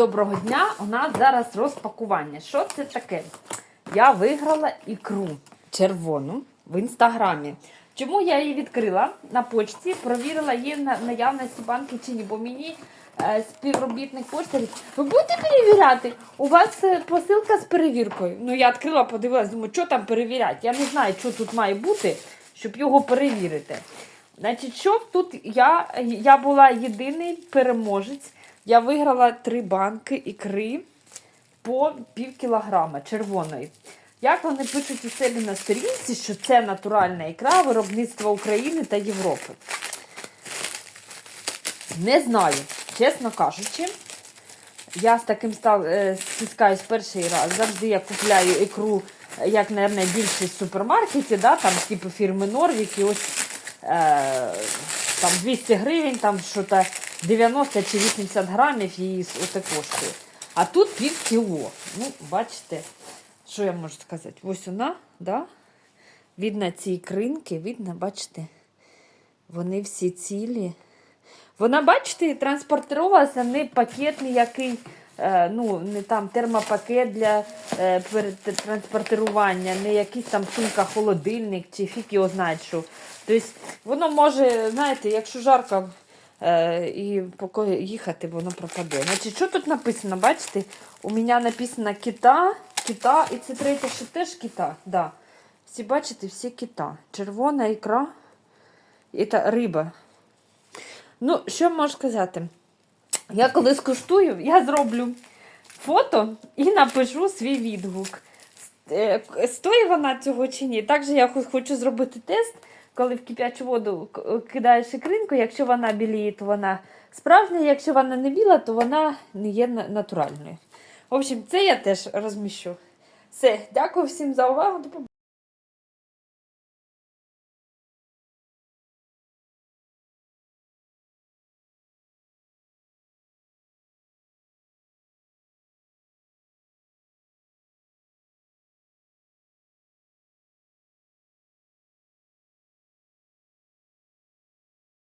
Доброго дня! У нас зараз розпакування. Що це таке? Я виграла ікру червону в інстаграмі. Чому я її відкрила на почті, провірила її на наявності банки чи ні, бо мені е, співробітник пошти ви будете перевіряти? У вас е, посилка з перевіркою. Ну, я відкрила, подивилась, думаю, що там перевіряти? Я не знаю, що тут має бути, щоб його перевірити. Значить, що тут я, я була єдиний переможець. Я виграла три банки ікри по пів кілограма червоної. Як вони пишуть у себе на сторінці, що це натуральна ікра виробництва України та Європи? Не знаю, чесно кажучи. Я з таким е, стискаюсь перший раз. Завжди я купляю ікру, е, як, мабуть, більшість в супермаркеті, да, там, типу фірми Норвік, і ось е, там 200 гривень, там що-то 90 чи 80 грамів її оце коштує. А тут пів кіло. Ну, бачите, що я можу сказати? Ось вона, да? видно ці ікринки, видно, бачите, вони всі цілі. Вона, бачите, транспортувалася не пакет ніякий, е, ну, не там термопакет для е, транспортування, не якийсь там сумка холодильник чи фіг його знає що. Тобто воно може, знаєте, якщо жарко і поки їхати, воно пропаде. Значить, що тут написано? Бачите, у мене написано кита, кита, і це третє, що теж кита. Да. Всі бачите, всі кита. Червона ікра. Це риба. Ну, що можу сказати? Я коли скуштую, я зроблю фото і напишу свій відгук. Е, Стоїть вона цього чи ні? Також я хочу зробити тест, коли в кип'ячу воду кидаєш ікринку, якщо вона біліє, то вона справжня, якщо вона не біла, то вона не є натуральною. В общем, це я теж розміщу. Все, дякую всім за увагу.